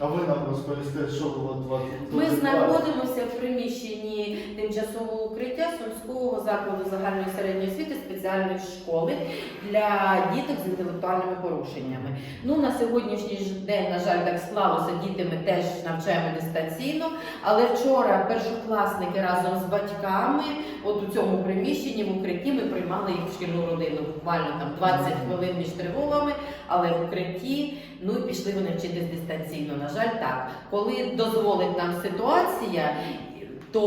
А ви нам розповісте, що було два Ми знаходимося в приміщенні тимчасового укриття Сумського закладу загальної середньої освіти спеціальної школи для діток з інтелектуальними порушеннями. Ну на сьогоднішній день, на жаль, так склалося. Діти ми теж навчаємо дистанційно. Але вчора першокласники разом з батьками, от у цьому приміщенні в укритті, ми приймали їх в шкільну родину. Буквально там 20 хвилин між тривогами, але в укритті. Ну і пішли вони вчитись дистанційно. На жаль, так. Коли дозволить нам ситуація, то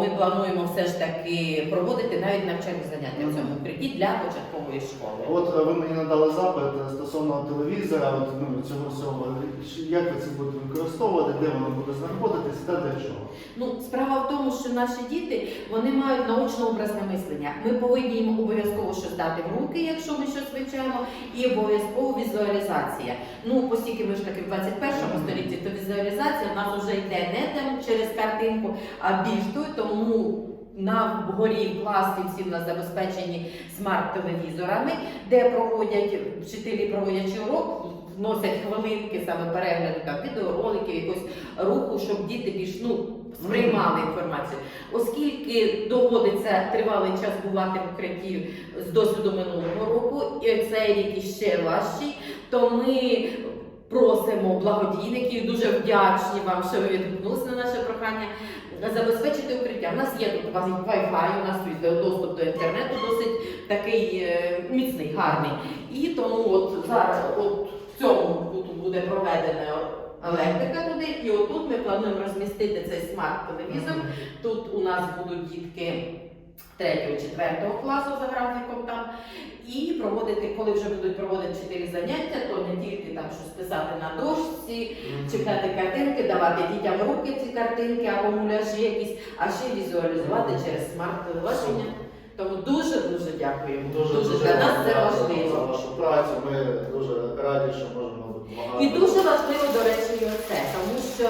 ми плануємо все ж таки проводити навіть навчальні заняття в цьому укритті для початкової школи. От е, ви мені надали запит е, стосовно телевізора, от, ну, цього всього. Чи- Як ви це будете використовувати, де воно буде знаходитись та для чого? Ну, справа в тому, що наші діти вони мають научно-образне мислення. Ми повинні їм обов'язково щось дати в руки, якщо ми щось вивчаємо, і обов'язково візуалізація. Ну, оскільки ми ж таки в 21 столітті, то візуалізація в нас вже йде не там через картинку, а більш той, тому на вгорі в класі всі в нас забезпечені смарт-телевізорами, де проводять вчителі, проводячи урок, вносять хвилинки саме перегляду там відеороликів, якогось руху, щоб діти більш ну сприймали інформацію. Оскільки доводиться тривалий час бувати в укритті з досвіду минулого року, і цей рік іще важчий, то ми просимо благодійників, дуже вдячні вам, що ви відгукнулися на наше прохання. Забезпечити укриття. У нас є тут Wi-Fi, у нас тут доступ до інтернету досить такий е, міцний, гарний. І тому от зараз от в цьому тут буде проведена електрика туди, і отут ми плануємо розмістити цей смарт-телевізор. Тут у нас будуть дітки 3-4 класу за графіком проводити, коли вже будуть проводити чотири заняття, то не тільки там щось писати на дошці, читати картинки, давати дітям руки ці картинки або муляжі якісь, а ще візуалізувати через смарт-телебачення. Тому дуже дуже дякуємо. Дуже, для нас це дякую за важливо. вашу працю. Ми дуже раді, що можемо допомагати. І дуже важливо, до речі, і оце, тому що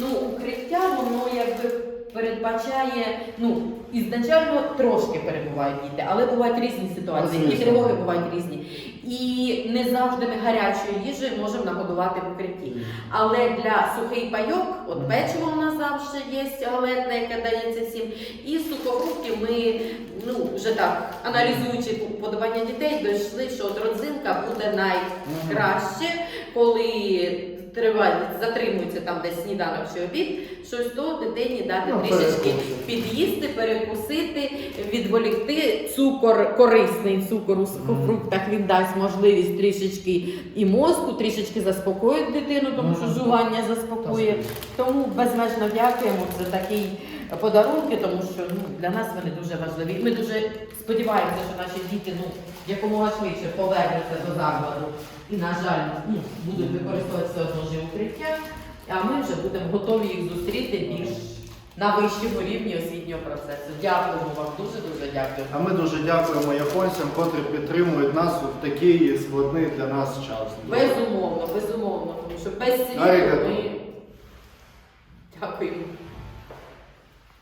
ну, укриття воно якби передбачає, ну, ізначально трошки перебувають діти, але бувають різні ситуації, і Звісно. тривоги бувають різні. І не завжди ми гарячою їжею можемо нагодувати в укритті. Але для сухий пайок, от печиво у нас завжди є галетне, яке дається всім. І сухофруктів ми ну вже так аналізуючи подобання дітей, дійшли, що от родзинка буде найкраще, коли триває, затримується там десь сніданок чи обід, щось то дитині дати Ну, трішечки під'їсти, перекусити, відволікти цукор, корисний цукор у сухофруктах. Він дасть можливість трішечки і мозку, трішечки заспокоїть дитину, тому що жування заспокоює. Тому безмежно дякуємо. За такі подарунки, тому що ну, для нас вони дуже важливі. Ми дуже сподіваємося, що наші діти ну, якомога швидше повернуться до закладу і, на жаль, ну, будуть використовувати все одно ж укриття. А ми вже будемо готові їх зустріти більш на вищому рівні освітнього процесу. Дякуємо вам, дуже дуже дякую. А ми дуже дякуємо японцям, котрі підтримують нас у такий складний для нас час. Безумовно, безумовно, тому що без світу ми дякуємо.